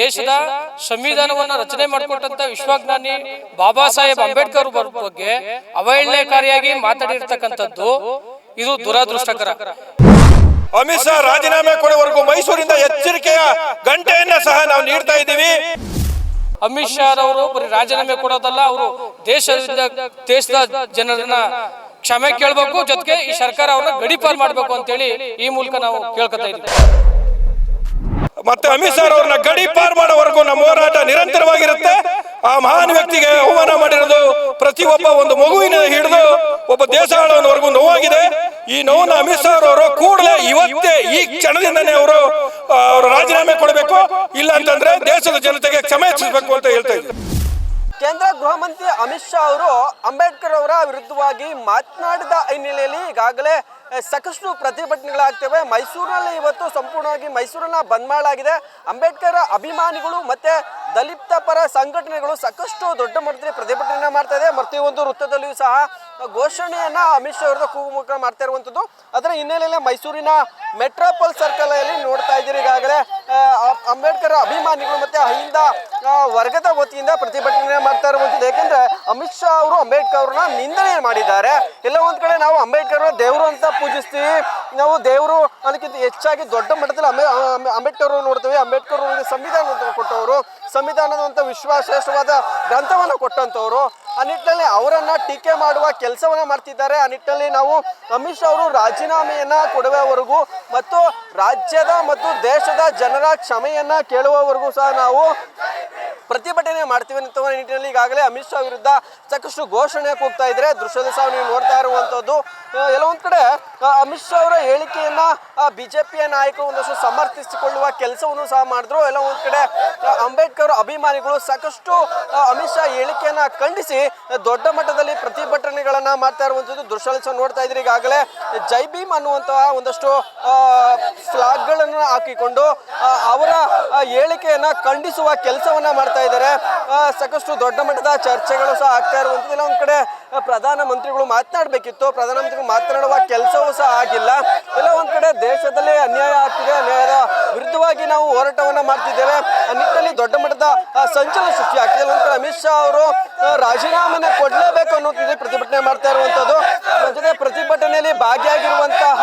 ದೇಶದ ಸಂವಿಧಾನವನ್ನ ರಚನೆ ಮಾಡಿಕೊಟ್ಟಂತ ವಿಶ್ವಜ್ಞಾನಿ ಬಾಬಾ ಸಾಹೇಬ್ ಅಂಬೇಡ್ಕರ್ ಬಗ್ಗೆ ಅವಹೇಳನಕಾರಿಯಾಗಿ ಮಾತಾಡಿರ್ತಕ್ಕಂಥದ್ದು ಇದು ದುರದೃಷ್ಟಕರ. ಅಮಿತ್ ಶಾ ರಾಜೀನಾಮೆ ಕೊಡುವವರೆಗೂ ಮೈಸೂರಿಂದ ಎಚ್ಚರಿಕೆಯ ಗಂಟೆಯನ್ನ ಸಹ ನಾವು ನೀಡ್ತಾ ಇದ್ದೀವಿ. ಅಮಿತ್ ಶಾ ಅವರು ಬರೀ ರಾಜೀನಾಮೆ ಕೊಡೋದಲ್ಲ ಅವರು ದೇಶದಿಂದ ದೇಶದ ಜನರನ್ನ ಕ್ಷಮೆ ಕೇಳಬೇಕು ಜೊತೆಗೆ ಈ ಸರ್ಕಾರ ಅವ್ರನ್ನ ಗಡಿಪಾರ್ ಮಾಡಬೇಕು ಅಂತೇಳಿ ಈ ಮೂಲಕ ನಾವು ಕೇಳ್ಕೊತಾ ಇದ್ದೀವಿ. ಮತ್ತೆ ಅಮಿತ್ ಶಾ ಅವ್ರನ್ನ ಗಡಿ ಪಾರ್ ಮಾಡೋವರೆಗೂ ನಮ್ಮ ಹೋರಾಟ ನಿರಂತರವಾಗಿರುತ್ತೆ. ಆ ಮಹಾನ್ ವ್ಯಕ್ತಿಗೆ ಅವಮಾನ ಮಾಡಿರೋದು ಪ್ರತಿಯೊಬ್ಬ ಒಂದು ಮಗುವಿನ ಹಿಡಿದು ಒಬ್ಬ ದೇಶ ಆಳೋನವರೆಗೂ ನೋವಾಗಿದೆ. ಈ ನೋವನ್ನ ಅಮಿತ್ ಶಾ ಅವರು ಕೂಡಲೇ ಇವತ್ತೇ ಈ ಕ್ಷಣದಿಂದನೇ ಅವರು ಅವರು ರಾಜೀನಾಮೆ ಕೊಡಬೇಕು. ಇಲ್ಲ ಅಂತಂದ್ರೆ ದೇಶದ ಜನತೆಗೆ ಕ್ಷಮೆ ಹೆಚ್ಚಿಸಬೇಕು ಅಂತ ಹೇಳ್ತಾ ಇದ್ದೀನಿ ಕೇಂದ್ರ ಗೃಹ ಮಂತ್ರಿ ಅಮಿತ್ ಶಾ ಅವರು ಅಂಬೇಡ್ಕರ್ ಅವರ ವಿರುದ್ಧವಾಗಿ ಮಾತನಾಡಿದ ಹಿನ್ನೆಲೆಯಲ್ಲಿ ಈಗಾಗಲೇ ಸಾಕಷ್ಟು ಪ್ರತಿಭಟನೆಗಳಾಗ್ತವೆ. ಮೈಸೂರಿನಲ್ಲಿ ಇವತ್ತು ಸಂಪೂರ್ಣವಾಗಿ ಮೈಸೂರನ್ನ ಬಂದ್ ಮಾಡಲಾಗಿದೆ ಅಂಬೇಡ್ಕರ್ ಅಭಿಮಾನಿಗಳು ಮತ್ತೆ ದಲಿತ ಪರ ಸಂಘಟನೆಗಳು ಸಾಕಷ್ಟು ದೊಡ್ಡ ಮಟ್ಟದಲ್ಲಿ ಪ್ರತಿಭಟನೆ ಮಾಡ್ತಾ ಇದೆ. ಪ್ರತಿಯೊಂದು ವೃತ್ತದಲ್ಲಿಯೂ ಸಹ ಘೋಷಣೆಯನ್ನ ಅಮಿತ್ ಶಾ ಅವರದ ಕೂಗುಮುಖ ಮಾಡ್ತಾ ಇರುವಂಥದ್ದು ಅದರ ಹಿನ್ನೆಲೆಯಲ್ಲಿ ಮೈಸೂರಿನ ಮೆಟ್ರೋಪಾಲ್ ಸರ್ಕಲ್ ಅಲ್ಲಿ ನೋಡ್ತಾ ಇದ್ದೀರಿ ಈಗಾಗಲೇ. ಅಂಬೇಡ್ಕರ್ ಅಭಿಮಾನಿಗಳು ಮತ್ತೆ ಅಹಿಂದ ವರ್ಗದ ವತಿಯಿಂದ ಪ್ರತಿಭಟನೆ ಮಾಡ್ತಾ ಇರುವಂಥದ್ದು ಯಾಕಂದ್ರೆ ಅಮಿತ್ ಶಾ ಅವರು ಅಂಬೇಡ್ಕರ್ ಅವ್ರನ್ನ ನಿಂದನೆ ಮಾಡಿದ್ದಾರೆ. ಎಲ್ಲ ಒಂದ್ ಕಡೆ ನಾವು ಅಂಬೇಡ್ಕರ್ ದೇವರು ಅಂತ ಪೂಜಿಸ್ತೀವಿ. ನಾವು ದೇವರು ಅದಕ್ಕಿಂತ ಹೆಚ್ಚಾಗಿ ದೊಡ್ಡ ಮಟ್ಟದಲ್ಲಿ ಅಂಬೆ ಅಂಬೆ- ಅಂಬೇಡ್ಕರ್ ನೋಡ್ತೀವಿ. ಅಂಬೇಡ್ಕರ್ ಅವರಿಗೆ ಸಂವಿಧಾನ ಕೊಟ್ಟವರು. ಸಂವಿಧಾನದಂಥ ವಿಶ್ವಾಸವಾದ ಗ್ರಂಥವನ್ನು ಕೊಟ್ಟಂಥವ್ರು. ಆ ನಿಟ್ಟಿನಲ್ಲಿ ಅವರನ್ನು ಟೀಕೆ ಮಾಡುವ ಕೆಲಸವನ್ನು ಮಾಡ್ತಿದ್ದಾರೆ. ಆ ನಿಟ್ಟಿನಲ್ಲಿ ನಾವು ಅಮಿತ್ ಶಾ ಅವರು ರಾಜೀನಾಮೆಯನ್ನು ಕೊಡುವವರೆಗೂ ಮತ್ತು ರಾಜ್ಯದ ಮತ್ತು ದೇಶದ ಜನರ ಕ್ಷಮೆಯನ್ನ ಕೇಳುವವರೆಗೂ ಸಹ ನಾವು ಪ್ರತಿಭಟನೆ ಮಾಡ್ತೀವಿ ಅಂತ ನಿಟ್ಟಿನಲ್ಲಿ ಈಗಾಗಲೇ ಅಮಿತ್ ಶಾ ವಿರುದ್ಧ ಸಾಕಷ್ಟು ಘೋಷಣೆ ಕೂಗ್ತಾ ಇದ್ರೆ ದೃಶ್ಯದ ಸಹ ನೀವು ನೋಡ್ತಾ ಎಲ್ಲ ಒಂದ್ ಕಡೆ ಅಮಿತ್ ಶಾ ಅವರ ಹೇಳಿಕೆಯನ್ನ ಬಿಜೆಪಿಯ ನಾಯಕರು ಒಂದಷ್ಟು ಸಮರ್ಥಿಸಿಕೊಳ್ಳುವ ಕೆಲಸವನ್ನು ಸಹ ಮಾಡಿದ್ರು. ಎಲ್ಲ ಒಂದ್ ಕಡೆ ಅಂಬೇಡ್ಕರ್ ಅಭಿಮಾನಿಗಳು ಸಾಕಷ್ಟು ಅಮಿತ್ ಶಾ ಹೇಳಿಕೆಯನ್ನ ಖಂಡಿಸಿ ದೊಡ್ಡ ಮಟ್ಟದಲ್ಲಿ ಪ್ರತಿಭಟನೆಗಳನ್ನ ಮಾಡ್ತಾ ಇರುವಂತದ್ದು ದೃಶ್ಯದಲ್ಲಿ ಸಹ ನೋಡ್ತಾ ಇದ್ರೆ ಈಗಾಗಲೇ ಜೈ ಭೀಮ್ ಅನ್ನುವಂತಹ ಒಂದಷ್ಟು ಫ್ಲಾಗ್ಗಳನ್ನು ಹಾಕಿಕೊಂಡು ಅವರ ಹೇಳಿಕೆಯನ್ನ ಖಂಡಿಸುವ ಕೆಲಸವನ್ನ ಮಾಡ್ತಾ ಇದ್ದಾರೆ. ಆ, ಸಾಕಷ್ಟು ದೊಡ್ಡ ಮಟ್ಟದ ಚರ್ಚೆಗಳು ಸಹ ಆಗ್ತಾ ಇರುವಂಥದ್ದು. ಒಂದ್ ಕಡೆ ಪ್ರಧಾನ ಮಂತ್ರಿಗಳು ಮಾತನಾಡಬೇಕಿತ್ತು. ಪ್ರಧಾನಮಂತ್ರಿಗಳು ಮಾತನಾಡುವ ಕೆಲಸವೂ ಸಹ ಆಗಿಲ್ಲ. ಎಲ್ಲ ಒಂದ್ ಕಡೆ ದೇಶದಲ್ಲಿ ಅನ್ಯಾಯ ಆಗ್ತಿದೆ. ಅನ್ಯಾಯದ ವಿರುದ್ಧವಾಗಿ ನಾವು ಹೋರಾಟವನ್ನ ಮಾಡ್ತಿದ್ದೇವೆ. ಆ ನಿಟ್ಟಿನಲ್ಲಿ ದೊಡ್ಡ ಮಟ್ಟದ ಸಂಚಲನ ಸೃಷ್ಟಿ ಆಗ್ತಿದೆ. ಇಲ್ಲ ಒಂದ್ ಕಡೆ ಅಮಿತ್ ಶಾ ಅವರು ರಾಜೀನಾಮೆ ಕೊಡ್ಲೇಬೇಕು ಅನ್ನೋದ್ರಲ್ಲಿ ಪ್ರತಿಭಟನೆ ಮಾಡ್ತಾ ಇರುವಂತದ್ದು ಜೊತೆ ಪ್ರತಿಭಟನೆಯಲ್ಲಿ ಭಾಗಿಯಾಗಿರುವಂತಹ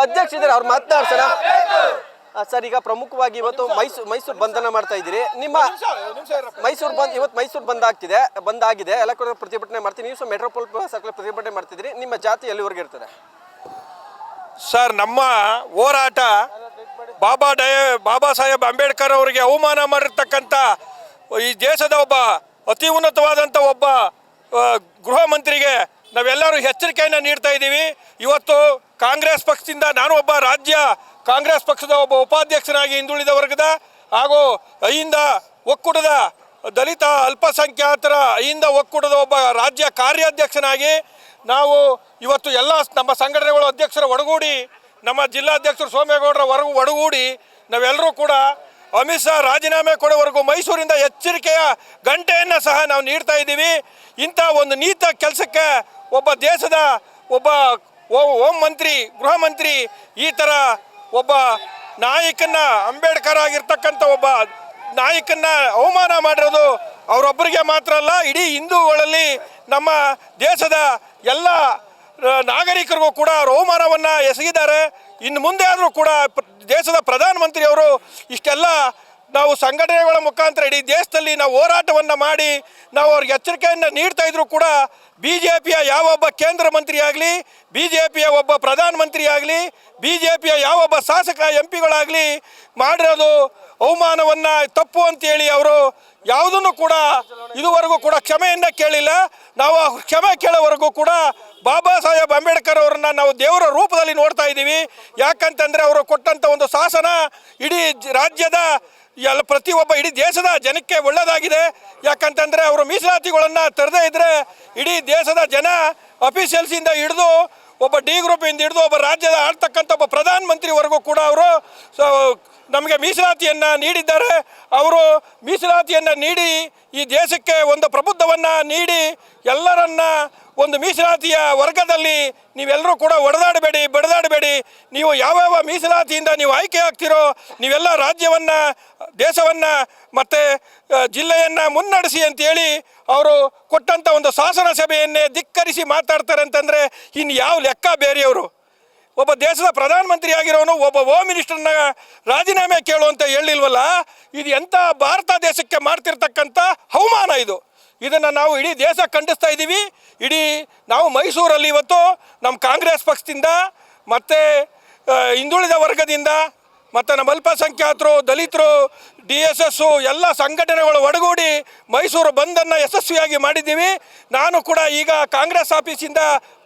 ಅಧ್ಯಕ್ಷರಿದ್ದಾರೆ ಅವ್ರು ಮಾತನಾಡ್ಸೋಣ. ಆ, ಸರ್ ಈಗ ಪ್ರಮುಖವಾಗಿ ಇವತ್ತು ಮೈಸೂರು ಮೈಸೂರು ಬಂಧನ ಮಾಡ್ತಾ ಇದ್ದೀರಿ. ನಿಮ್ಮ ಮೈಸೂರು ಬಂದ್ ಇವತ್ತು ಮೈಸೂರು ಬಂದ್ ಆಗ್ತಿದೆ ಬಂದ್ ಆಗಿದೆ ಎಲ್ಲ ಕಡೆ ಪ್ರತಿಭಟನೆ ಮಾಡ್ತೀನಿ ನೀವು ಸಹ ಮೆಟ್ರೋಪಾಲ್ ಸರ್ಕಲ್ ಪ್ರತಿಭಟನೆ ಮಾಡ್ತಿದ್ದೀರಿ. ನಿಮ್ಮ ಜಾತಿ ಎಲ್ಲಿವರೆಗೆ ಇರ್ತದೆ? ಸರ್ ನಮ್ಮ ಹೋರಾಟ ಬಾಬಾ ಡಯ ಬಾಬಾ ಸಾಹೇಬ್ ಅಂಬೇಡ್ಕರ್ ಅವರಿಗೆ ಅವಮಾನ ಮಾಡಿರ್ತಕ್ಕಂಥ ಈ ದೇಶದ ಒಬ್ಬ ಅತಿ ಉನ್ನತವಾದಂಥ ಒಬ್ಬ ಗೃಹ ಮಂತ್ರಿಗೆ ನಾವೆಲ್ಲರೂ ಎಚ್ಚರಿಕೆಯನ್ನು ನೀಡ್ತಾ ಇದ್ದೀವಿ. ಇವತ್ತು ಕಾಂಗ್ರೆಸ್ ಪಕ್ಷದಿಂದ ನಾನು ಒಬ್ಬ ರಾಜ್ಯ ಕಾಂಗ್ರೆಸ್ ಪಕ್ಷದ ಒಬ್ಬ ಉಪಾಧ್ಯಕ್ಷನಾಗಿ ಹಿಂದುಳಿದ ವರ್ಗದ ಹಾಗೂ ಅಹಿಂದ ಒಕ್ಕೂಟದ ದಲಿತ ಅಲ್ಪಸಂಖ್ಯಾತರ ಅಹಿಂದ ಒಕ್ಕೂಟದ ಒಬ್ಬ ರಾಜ್ಯ ಕಾರ್ಯಾಧ್ಯಕ್ಷನಾಗಿ ನಾವು ಇವತ್ತು ಎಲ್ಲ ನಮ್ಮ ಸಂಘಟನೆಗಳ ಅಧ್ಯಕ್ಷರ ಒಡಗೂಡಿ, ನಮ್ಮ ಜಿಲ್ಲಾಧ್ಯಕ್ಷರು ಸೋಮೇಗೌಡರ ಹೊರಗು ಒಡಗೂಡಿ, ನಾವೆಲ್ಲರೂ ಕೂಡ ಅಮಿತ್ ಶಾ ರಾಜೀನಾಮೆ ಕೊಡೋವರೆಗೂ ಮೈಸೂರಿಂದ ಎಚ್ಚರಿಕೆಯ ಗಂಟೆಯನ್ನು ಸಹ ನಾವು ನೀಡ್ತಾ ಇದ್ದೀವಿ. ಇಂಥ ಒಂದು ನೀತ ಕೆಲಸಕ್ಕೆ ಒಬ್ಬ ದೇಶದ ಒಬ್ಬ ಹೋಮ್ ಮಂತ್ರಿ, ಗೃಹ ಮಂತ್ರಿ ಈ ಥರ ಒಬ್ಬ ನಾಯಕನ್ನ ಅಂಬೇಡ್ಕರ್ ಆಗಿರ್ತಕ್ಕಂಥ ಒಬ್ಬ ನಾಯಕನ್ನ ಅವಮಾನ ಮಾಡಿರೋದು ಅವರೊಬ್ಬರಿಗೆ ಮಾತ್ರ ಅಲ್ಲ, ಇಡೀ ಹಿಂದೂಗಳಲ್ಲಿ ನಮ್ಮ ದೇಶದ ಎಲ್ಲ ನಾಗರಿಕರಿಗೂ ಕೂಡ ಅವರು ಅವಮಾನವನ್ನು ಎಸಗಿದ್ದಾರೆ. ಇನ್ನು ಮುಂದೆ ಆದರೂ ಕೂಡ ದೇಶದ ಪ್ರಧಾನಮಂತ್ರಿಯವರು ಇಷ್ಟೆಲ್ಲ ನಾವು ಸಂಘಟನೆಗಳ ಮುಖಾಂತರ ಇಡೀ ದೇಶದಲ್ಲಿ ನಾವು ಹೋರಾಟವನ್ನು ಮಾಡಿ, ನಾವು ಅವ್ರಿಗೆ ಎಚ್ಚರಿಕೆಯನ್ನು ನೀಡ್ತಾ ಇದ್ರು ಕೂಡ ಬಿ ಜೆ ಪಿಯ ಯಾವೊಬ್ಬ ಕೇಂದ್ರ ಮಂತ್ರಿ ಆಗಲಿ ಬಿ ಜೆ ಪಿಯ ಒಬ್ಬ ಪ್ರಧಾನಮಂತ್ರಿ ಆಗಲಿ ಬಿ ಜೆ ಪಿಯ ಯಾವೊಬ್ಬ ಶಾಸಕ ಎಂ ಪಿಗಳಾಗಲಿ ಮಾಡಿರೋದು ಅವಮಾನವನ್ನು ತಪ್ಪು ಅಂತೇಳಿ ಅವರು ಯಾವುದನ್ನು ಕೂಡ ಇದುವರೆಗೂ ಕೂಡ ಕ್ಷಮೆಯನ್ನು ಕೇಳಿಲ್ಲ. ನಾವು ಕ್ಷಮೆ ಕೇಳೋವರೆಗೂ ಕೂಡ ಬಾಬಾ ಸಾಹೇಬ್ ಅಂಬೇಡ್ಕರ್ ಅವರನ್ನ ನಾವು ದೇವರ ರೂಪದಲ್ಲಿ ನೋಡ್ತಾ ಇದ್ದೀವಿ. ಯಾಕಂತಂದರೆ ಅವರು ಕೊಟ್ಟಂಥ ಒಂದು ಶಾಸನ ಇಡೀ ರಾಜ್ಯದ ಎಲ್ಲ ಪ್ರತಿಯೊಬ್ಬ ಇಡೀ ದೇಶದ ಜನಕ್ಕೆ ಒಳ್ಳೆಯದಾಗಿದೆ ಯಾಕಂತಂದರೆ ಅವರು ಮೀಸಲಾತಿಗಳನ್ನು ತರದೇ ಇದ್ದರೆ ಇಡೀ ದೇಶದ ಜನ ಅಫಿಷಿಯಲ್ಸಿಂದ ಹಿಡಿದು ಒಬ್ಬ ಡಿ ಗ್ರೂಪಿಂದ ಹಿಡಿದು ಒಬ್ಬ ರಾಜ್ಯದ ಆಳ್ತಕ್ಕಂಥ ಒಬ್ಬ ಪ್ರಧಾನಮಂತ್ರಿವರೆಗೂ ಕೂಡ ಅವರು ನಮಗೆ ಮೀಸಲಾತಿಯನ್ನು ನೀಡಿದ್ದಾರೆ. ಅವರು ಮೀಸಲಾತಿಯನ್ನು ನೀಡಿ ಈ ದೇಶಕ್ಕೆ ಒಂದು ಪ್ರಬುದ್ಧವನ್ನು ನೀಡಿ ಎಲ್ಲರನ್ನ ಒಂದು ಮೀಸಲಾತಿಯ ವರ್ಗದಲ್ಲಿ ನೀವೆಲ್ಲರೂ ಕೂಡ ಒಡೆದಾಡಬೇಡಿ, ಬಡದಾಡಬೇಡಿ. ನೀವು ಯಾವ್ಯಾವ ಮೀಸಲಾತಿಯಿಂದ ನೀವು ಆಯ್ಕೆ ಆಗ್ತಿರೋ, ನೀವೆಲ್ಲ ರಾಜ್ಯವನ್ನು, ದೇಶವನ್ನು ಮತ್ತು ಜಿಲ್ಲೆಯನ್ನು ಮುನ್ನಡೆಸಿ ಅಂತೇಳಿ ಅವರು ಕೊಟ್ಟಂಥ ಒಂದು ಶಾಸನ ಸಭೆಯನ್ನೇ ಧಿಕ್ಕರಿಸಿ ಮಾತಾಡ್ತಾರೆ ಅಂತಂದರೆ ಇನ್ನು ಯಾವ ಲೆಕ್ಕ ಬೇರೆಯವರು ಒಬ್ಬ ದೇಶದ ಪ್ರಧಾನಮಂತ್ರಿ ಆಗಿರೋನು, ಒಬ್ಬ ಹೋಮ್ ಮಿನಿಸ್ಟರ್ನ ರಾಜೀನಾಮೆ ಕೇಳು ಅಂತ ಹೇಳಿಲ್ವಲ್ಲ? ಇದು ಎಂಥ ಭಾರತ ದೇಶಕ್ಕೆ ಮಾಡ್ತಿರ್ತಕ್ಕಂಥ ಅವಮಾನ ಇದು. ಇದನ್ನು ನಾವು ಇಡೀ ದೇಶ ಖಂಡಿಸ್ತಾ ಇದ್ದೀವಿ. ಇಡೀ ನಾವು ಮೈಸೂರಲ್ಲಿ ಇವತ್ತು ನಮ್ಮ ಕಾಂಗ್ರೆಸ್ ಪಕ್ಷದಿಂದ ಮತ್ತು ಹಿಂದುಳಿದ ವರ್ಗದಿಂದ ಮತ್ತು ನಮ್ಮ ಅಲ್ಪಸಂಖ್ಯಾತರು, ದಲಿತರು, ಡಿ ಎಸ್ ಎಸ್ಸು ಎಲ್ಲ ಸಂಘಟನೆಗಳು ಒಡಗೂಡಿ ಮೈಸೂರು ಬಂದನ್ನು ಯಶಸ್ವಿಯಾಗಿ ಮಾಡಿದ್ದೀವಿ. ನಾನು ಕೂಡ ಈಗ ಕಾಂಗ್ರೆಸ್ ಆಫೀಸಿಂದ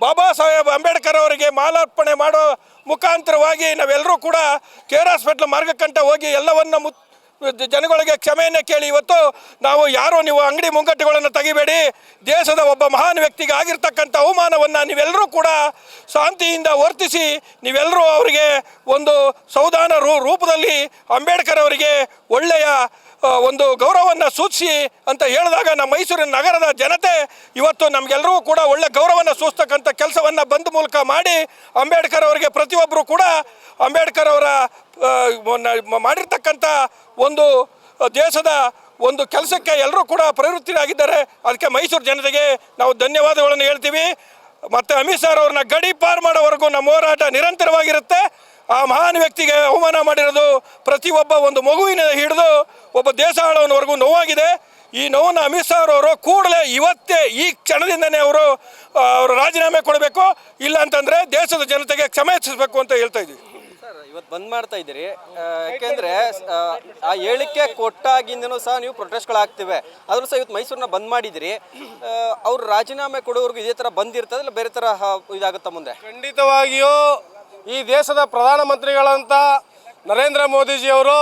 ಬಾಬಾ ಸಾಹೇಬ್ ಅಂಬೇಡ್ಕರ್ ಅವರಿಗೆ ಮಾಲಾರ್ಪಣೆ ಮಾಡೋ ಮುಖಾಂತರವಾಗಿ ನಾವೆಲ್ಲರೂ ಕೂಡ ಕೆ ಆರ್ ಹಾಸ್ಪಿಟ್ಲ್ ಮಾರ್ಗಕ್ಕಂಟ ಹೋಗಿ ಎಲ್ಲವನ್ನು ಮುತ್ ಜನಗಳಿಗೆ ಕ್ಷಮೆಯನ್ನು ಕೇಳಿ. ಇವತ್ತು ನಾವು ಯಾರು ನೀವು ಅಂಗಡಿ ಮುಂಗಟ್ಟುಗಳನ್ನು ತೆಗಿಬೇಡಿ. ದೇಶದ ಒಬ್ಬ ಮಹಾನ್ ವ್ಯಕ್ತಿಗೆ ಆಗಿರ್ತಕ್ಕಂಥ ಅವಮಾನವನ್ನು ನೀವೆಲ್ಲರೂ ಕೂಡ ಶಾಂತಿಯಿಂದ ವರ್ತಿಸಿ, ನೀವೆಲ್ಲರೂ ಅವರಿಗೆ ಒಂದು ಸೌಧಾನ ರೂಪದಲ್ಲಿ ಅಂಬೇಡ್ಕರ್ ಅವರಿಗೆ ಒಳ್ಳೆಯ ಒಂದು ಗೌರವವನ್ನು ಸೂಚಿಸಿ ಅಂತ ಹೇಳಿದಾಗ ನಮ್ಮ ಮೈಸೂರಿನ ನಗರದ ಜನತೆ ಇವತ್ತು ನಮಗೆಲ್ಲರೂ ಕೂಡ ಒಳ್ಳೆ ಗೌರವವನ್ನು ಸೂಚಿಸ್ತಕ್ಕಂಥ ಕೆಲಸವನ್ನು ಬಂದ್ ಮೂಲಕ ಮಾಡಿ ಅಂಬೇಡ್ಕರ್ ಅವರಿಗೆ ಪ್ರತಿಯೊಬ್ಬರು ಕೂಡ ಅಂಬೇಡ್ಕರ್ ಅವರ ಮಾಡಿರ್ತಕ್ಕಂಥ ಒಂದು ದೇಶದ ಒಂದು ಕೆಲಸಕ್ಕೆ ಎಲ್ಲರೂ ಕೂಡ ಪ್ರವೃತ್ತಿಯಾಗಿದ್ದಾರೆ. ಅದಕ್ಕೆ ಮೈಸೂರು ಜನತೆಗೆ ನಾವು ಧನ್ಯವಾದಗಳನ್ನು ಹೇಳ್ತೀವಿ. ಮತ್ತು ಅಮಿತ್ ಶಾ ಅವ್ರನ್ನ ಗಡಿ ಪಾರು ಮಾಡೋವರೆಗೂ ನಮ್ಮ ಹೋರಾಟ ನಿರಂತರವಾಗಿರುತ್ತೆ. ಆ ಮಹಾನ್ ವ್ಯಕ್ತಿಗೆ ಅವಮಾನ ಮಾಡಿರೋದು ಪ್ರತಿಯೊಬ್ಬ ಒಂದು ಮಗುವಿನ ಹಿಡಿದು ಒಬ್ಬ ದೇಶ ಆಳೋನವರೆಗೂ ನೋವಾಗಿದೆ. ಈ ನೋವನ್ನು ಅಮಿತ್ ಶಾ ಅವರು ಕೂಡಲೇ ಇವತ್ತೇ ಈ ಕ್ಷಣದಿಂದನೇ ಅವರು ಅವರು ರಾಜೀನಾಮೆ ಕೊಡಬೇಕು ಇಲ್ಲ ಅಂತಂದರೆ ದೇಶದ ಜನತೆಗೆ ಕ್ಷಮೆ ಹೆಚ್ಚಿಸಬೇಕು ಅಂತ ಹೇಳ್ತಾ ಇದ್ದೀವಿ. ಸರ್ ಇವತ್ತು ಬಂದ್ ಮಾಡ್ತಾ ಇದ್ದೀರಿ. ಯಾಕೆಂದ್ರೆ ಆ, ಹೇಳಿಕೆ ಕೊಟ್ಟಾಗಿಂದನೂ ಸಹ ನೀವು ಪ್ರೊಟೆಸ್ಟ್ಗಳಾಗ್ತಿವೆ. ಆದರೂ ಸಹ ಇವತ್ತು ಮೈಸೂರನ್ನ ಬಂದ್ ಮಾಡಿದಿರಿ ಅವ್ರು ರಾಜೀನಾಮೆ ಕೊಡೋರ್ಗು ಇದೇ ಥರ ಬಂದಿರ್ತದೆ ಇಲ್ಲ ಬೇರೆ ಥರ ಇದಾಗುತ್ತಾ ಮುಂದೆ? ಖಂಡಿತವಾಗಿಯೂ ಈ ದೇಶದ ಪ್ರಧಾನಮಂತ್ರಿಗಳಂತ ನರೇಂದ್ರ ಮೋದಿಜಿಯವರು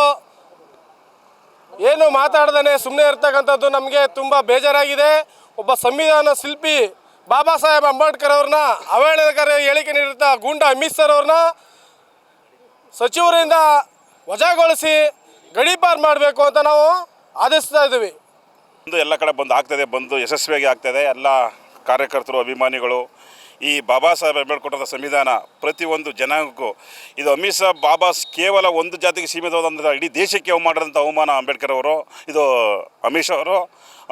ಏನು ಮಾತಾಡ್ದೇ ಸುಮ್ಮನೆ ಇರ್ತಕ್ಕಂಥದ್ದು ನಮಗೆ ತುಂಬ ಬೇಜಾರಾಗಿದೆ. ಒಬ್ಬ ಸಂವಿಧಾನ ಶಿಲ್ಪಿ ಬಾಬಾ ಸಾಹೇಬ್ ಅಂಬೇಡ್ಕರ್ ಅವ್ರನ್ನ, ಅವಹೇಳನಕಾರಿ ಹೇಳಿಕೆ ನೀಡಿರ್ತ ಗೂಂಡ ಅಮಿತ್ ಸರ್ ಅವ್ರನ್ನ ಸಚಿವರಿಂದ ವಜಾಗೊಳಿಸಿ ಗಡೀಪಾರು ಮಾಡಬೇಕು ಅಂತ ನಾವು ಆದೇಶಿಸ್ತಾ ಇದ್ದೀವಿ. ಬಂದು ಎಲ್ಲ ಕಡೆ ಬಂದು ಆಗ್ತದೆ, ಬಂದು ಯಶಸ್ವಿಯಾಗಿ ಆಗ್ತದೆ. ಎಲ್ಲ ಕಾರ್ಯಕರ್ತರು, ಅಭಿಮಾನಿಗಳು ಈ ಬಾಬಾ ಸಾಹೇಬ್ ಅಂಬೇಡ್ಕರ್ ಸಂವಿಧಾನ ಪ್ರತಿಯೊಂದು ಜನಾಂಗಕ್ಕೂ. ಇದು ಅಮಿತ್ ಶಾ ಬಾಬಾ ಕೇವಲ ಒಂದು ಜಾತಿಗೆ ಸೀಮಿತವಾದಂಥ ಇಡೀ ದೇಶಕ್ಕೆ ಮಾಡಿದಂಥ ಅವಮಾನ ಅಂಬೇಡ್ಕರ್ ಅವರು, ಇದು ಅಮಿತ್ ಶಾ ಅವರು.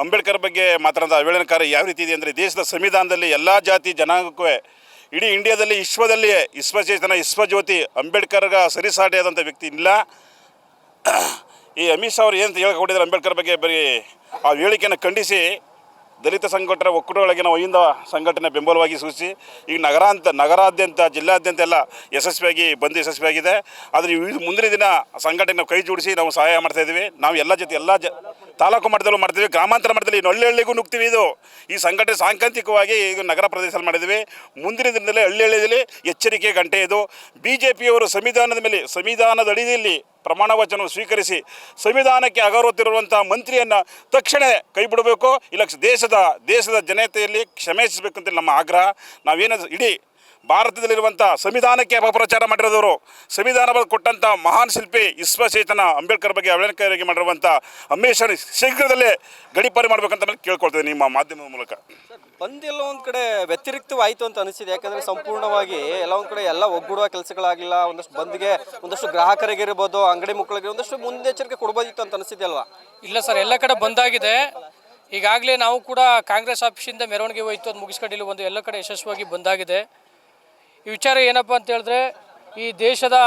ಅಂಬೇಡ್ಕರ್ ಬಗ್ಗೆ ಮಾತಾಡೋಂಥ ಅವೇಳನಕಾರ ಯಾವ ರೀತಿ ಇದೆ ಅಂದರೆ ದೇಶದ ಸಂವಿಧಾನದಲ್ಲಿ ಎಲ್ಲ ಜಾತಿ ಜನಾಂಗಕ್ಕೂ ಇಡೀ ಇಂಡಿಯಾದಲ್ಲಿ ವಿಶ್ವದಲ್ಲಿ ವಿಶ್ವಚೇತನ, ವಿಶ್ವಜ್ಯೋತಿ ಅಂಬೇಡ್ಕರ್ಗ ಸರಿಸಾಟಿಯಾದಂಥ ವ್ಯಕ್ತಿ ಇಲ್ಲ. ಈ ಅಮಿತ್ ಶಾ ಅವರು ಏನು ಹೇಳ್ಕೊಂಡಿದ್ದಾರೆ ಅಂಬೇಡ್ಕರ್ ಬಗ್ಗೆ ಬರೀ ಆ ಹೇಳಿಕೆಯನ್ನು ಖಂಡಿಸಿ. ದಲಿತ ಸಂಘಟನೆ ಒಕ್ಕೂಟಗಳಿಗೆ ನಾವು ಅಹಿಂದ ಸಂಘಟನೆ ಬೆಂಬಲವಾಗಿ ಸೂಚಿಸಿ, ಈಗ ನಗರಾಂತ, ನಗರಾದ್ಯಂತ, ಜಿಲ್ಲಾದ್ಯಂತ ಎಲ್ಲ ಯಶಸ್ವಿಯಾಗಿ ಬಂದು ಯಶಸ್ವಿಯಾಗಿದೆ. ಆದರೆ ಈ ಮುಂದಿನ ದಿನ ಸಂಘಟನೆ ಕೈ ಜೋಡಿಸಿ ನಾವು ಸಹಾಯ ಮಾಡ್ತಾ ಇದ್ದೀವಿ. ನಾವು ಎಲ್ಲ ಜೊತೆ ಎಲ್ಲ ಜ ತಾಲೂಕು ಮಟ್ಟದಲ್ಲೂ ಮಾಡ್ತೀವಿ, ಗ್ರಾಮಾಂತರ ಮಟ್ಟದಲ್ಲಿ ಹಳ್ಳಿ ಹಳ್ಳಿಗೂ ನುಗ್ತೀವಿ ಇದು. ಈ ಸಂಘಟನೆ ಸಾಂಕ್ರಾಂತಿಕವಾಗಿ ಈಗ ನಗರ ಪ್ರದೇಶದಲ್ಲಿ ಮಾಡಿದ್ವಿ. ಮುಂದಿನ ದಿನದಲ್ಲಿ ಹಳ್ಳಿ ಹಳ್ಳಿಯಲ್ಲಿ ಎಚ್ಚರಿಕೆ ಗಂಟೆ ಇದು. ಬಿ ಜೆ ಪಿಯವರು ಸಂವಿಧಾನದ ಮೇಲೆ, ಸಂವಿಧಾನದ ಅಡಿಯಲ್ಲಿ ಪ್ರಮಾಣ ವಚನ ಸ್ವೀಕರಿಸಿ ಸಂವಿಧಾನಕ್ಕೆ ಅಗೌರವತ್ತಿರುವಂಥ ಮಂತ್ರಿಯನ್ನು ತಕ್ಷಣ ಕೈ ಬಿಡಬೇಕು. ಇಲ್ಲ ದೇಶದ ದೇಶದ ಜನತೆಯಲ್ಲಿ ಕ್ಷಮಿಸಬೇಕು ಅಂತ ನಮ್ಮ ಆಗ್ರಹ. ನಾವೇನು, ಇಡೀ ಭಾರತದಲ್ಲಿರುವಂಥ ಸಂವಿಧಾನಕ್ಕೆ ಅಪಪ್ರಚಾರ ಮಾಡಿರೋದವರು ಸಂವಿಧಾನ ಕೊಟ್ಟಂಥ ಮಹಾನ್ ಶಿಲ್ಪಿ ವಿಶ್ವಚೇತನ ಅಂಬೇಡ್ಕರ್ ಬಗ್ಗೆ ಅವಹೇಳನಕಾರಿಗೆ ಮಾಡಿರುವಂಥ ಶಾ ಶೀಘ್ರದಲ್ಲೇ ಗಡಿಪಾರಿ ಮಾಡಬೇಕಂತ ಮೇಲೆ ಕೇಳ್ಕೊಳ್ತೇವೆ ನಿಮ್ಮ ಮಾಧ್ಯಮದ ಮೂಲಕ. ಬಂದೆಲ್ಲ ಒಂದು ಕಡೆ ವ್ಯತಿರಿಕ್ತವಾಯಿತು ಅಂತ ಅನಿಸಿದೆ. ಯಾಕಂದರೆ ಸಂಪೂರ್ಣವಾಗಿ ಎಲ್ಲ ಒಂದು ಕಡೆ ಎಲ್ಲ ಒಗ್ಗೂಡುವ ಕೆಲಸಗಳಾಗಿಲ್ಲ. ಒಂದಷ್ಟು ಬಂದ್ಗೆ ಒಂದಷ್ಟು ಗ್ರಾಹಕರಿಗಿರ್ಬೋದು ಅಂಗಡಿ ಮಕ್ಕಳಿಗೆ ಒಂದಷ್ಟು ಮುಂದೆಚ್ಚರಿಕೆ ಕೊಡ್ಬೋದಿತ್ತು ಅಂತ ಅನಿಸಿದೆ ಅಲ್ವಾ? ಇಲ್ಲ ಸರ್ ಎಲ್ಲ ಕಡೆ ಬಂದಾಗಿದೆ. ಈಗಾಗಲೇ ನಾವು ಕೂಡ ಕಾಂಗ್ರೆಸ್ ಆಫೀಸಿಂದ ಮೆರವಣಿಗೆ ಹೋಯ್ತು ಅದು ಮುಗಿಸ್ಕೊಂಡಿಲ್ಲ ಒಂದು ಎಲ್ಲ ಕಡೆ ಯಶಸ್ವಿಯಾಗಿ ಬಂದಾಗಿದೆ. ಈ ವಿಚಾರ ಏನಪ್ಪ ಅಂತ ಹೇಳಿದ್ರೆ, ಈ ದೇಶದ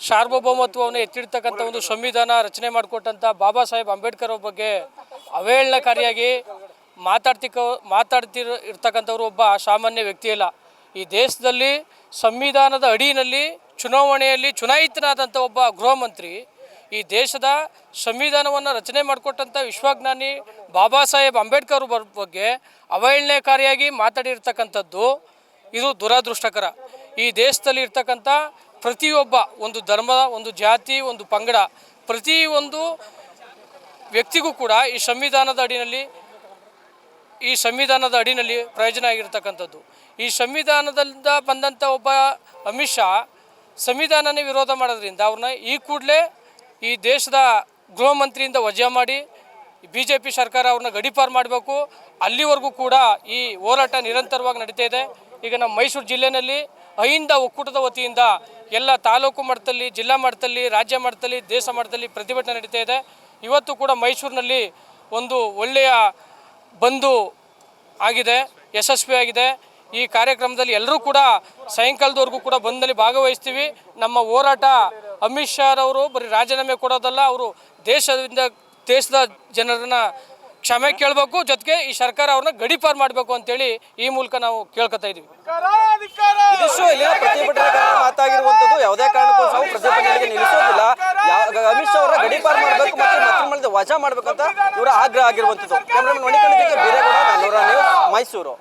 ಸಾರ್ವಭೌಮತ್ವವನ್ನು ಎತ್ತಿಡ್ತಕ್ಕಂಥ ಒಂದು ಸಂವಿಧಾನ ರಚನೆ ಮಾಡಿಕೊಟ್ಟಂಥ ಬಾಬಾ ಸಾಹೇಬ್ ಅಂಬೇಡ್ಕರ್ ಅವ್ರ ಬಗ್ಗೆ ಅವಹೇಳನಕಾರಿಯಾಗಿ ಮಾತಾಡ್ತಿಕ, ಮಾತಾಡ್ತಿರ್, ಇರ್ತಕ್ಕಂಥವ್ರು ಒಬ್ಬ ಸಾಮಾನ್ಯ ವ್ಯಕ್ತಿ ಇಲ್ಲ ಈ ದೇಶದಲ್ಲಿ ಸಂವಿಧಾನದ ಅಡಿಯಲ್ಲಿ, ಚುನಾವಣೆಯಲ್ಲಿ ಚುನಾಯಿತನಾದಂಥ ಒಬ್ಬ ಗೃಹ ಮಂತ್ರಿ ಈ ದೇಶದ ಸಂವಿಧಾನವನ್ನು ರಚನೆ ಮಾಡಿಕೊಟ್ಟಂಥ ವಿಶ್ವಜ್ಞಾನಿ ಬಾಬಾ ಸಾಹೇಬ್ ಅಂಬೇಡ್ಕರ್ ಬಗ್ಗೆ ಅವಹೇಳನಕಾರಿಯಾಗಿ ಮಾತಾಡಿರ್ತಕ್ಕಂಥದ್ದು ಇದು ದುರದೃಷ್ಟಕರ. ಈ ದೇಶದಲ್ಲಿ ಇರ್ತಕ್ಕಂಥ ಪ್ರತಿಯೊಬ್ಬ, ಒಂದು ಧರ್ಮ ಒಂದು ಜಾತಿ, ಒಂದು ಪಂಗಡ, ಪ್ರತಿಯೊಂದು ವ್ಯಕ್ತಿಗೂ ಕೂಡ ಈ ಸಂವಿಧಾನದ ಅಡಿನಲ್ಲಿ, ಈ ಸಂವಿಧಾನದ ಅಡಿನಲ್ಲಿ ಪ್ರಯೋಜನ ಆಗಿರ್ತಕ್ಕಂಥದ್ದು. ಈ ಸಂವಿಧಾನದಿಂದ ಬಂದಂಥ ಒಬ್ಬ ಅಮಿತ್ ಶಾ, ಸಂವಿಧಾನನೇ ವಿರೋಧ ಮಾಡೋದ್ರಿಂದ ಅವ್ರನ್ನ ಈ ಕೂಡಲೇ ಈ ದೇಶದ ಗೃಹ ಮಂತ್ರಿಯಿಂದ ವಜಾ ಮಾಡಿ ಬಿ ಜೆ ಪಿ ಸರ್ಕಾರ ಅವ್ರನ್ನ ಗಡಿಪಾರು ಮಾಡಬೇಕು. ಅಲ್ಲಿವರೆಗೂ ಕೂಡ ಈ ಹೋರಾಟ ನಿರಂತರವಾಗಿ ನಡೀತಾ ಇದೆ. ಈಗ ನಮ್ಮ ಮೈಸೂರು ಜಿಲ್ಲೆಯಲ್ಲಿ ಅಹಿಂದ ಒಕ್ಕೂಟದ ವತಿಯಿಂದ ಎಲ್ಲ ತಾಲೂಕು ಮಟ್ಟದಲ್ಲಿ, ಜಿಲ್ಲಾ ಮಟ್ಟದಲ್ಲಿ, ರಾಜ್ಯ ಮಟ್ಟದಲ್ಲಿ, ದೇಶ ಮಟ್ಟದಲ್ಲಿ ಪ್ರತಿಭಟನೆ ನಡೀತಾ ಇದೆ. ಇವತ್ತು ಕೂಡ ಮೈಸೂರಿನಲ್ಲಿ ಒಂದು ಒಳ್ಳೆಯ ಬಂದು ಆಗಿದೆ ಯಶಸ್ವಿಯಾಗಿದೆ ಈ ಕಾರ್ಯಕ್ರಮದಲ್ಲಿ ಎಲ್ಲರೂ ಕೂಡ ಸಾಯಂಕಾಲದವರೆಗೂ ಕೂಡ ಬಂದಲ್ಲಿ ಭಾಗವಹಿಸ್ತೀವಿ. ನಮ್ಮ ಹೋರಾಟ ಅಮಿತ್ ಶಾ ರವರು, ಬರೀ ರಾಜೀನಾಮೆ ಕೊಡೋದಲ್ಲ, ಅವರು ದೇಶದಿಂದ, ದೇಶದ ಜನರನ್ನ ಕ್ಷಮೆ ಕೇಳಬೇಕು ಜೊತೆಗೆ ಈ ಸರ್ಕಾರ ಅವ್ರನ್ನ ಗಡಿಪಾರು ಮಾಡಬೇಕು ಅಂತೇಳಿ ಈ ಮೂಲಕ ನಾವು ಕೇಳ್ಕೊತಾ ಇದ್ದೀವಿ ಇದಿಷ್ಟು ಇಲ್ಲಿನ ಪ್ರತಿಭಟನೆಗಾರರ ಮಾತಾಗಿರುವಂತದ್ದು ಯಾವುದೇ ಕಾರಣಕ್ಕೂ ನಾವು ಪ್ರತಿಭಟನೆಗೆ ನಿಲ್ಲಿಸೋದಿಲ್ಲ. ಯಾವ- ಅಮಿತ್ ಶಾ ಅವರ ಗಡೀಪಾರು ಮಾಡಬೇಕು ಮತ್ತು ಮಂತ್ರಿಮಂಡಲದ ವಜಾ ಮಾಡಬೇಕಂತ ಇವರ ಆಗ್ರಹ ಆಗಿರುವಂತದ್ದು ಮೈಸೂರು.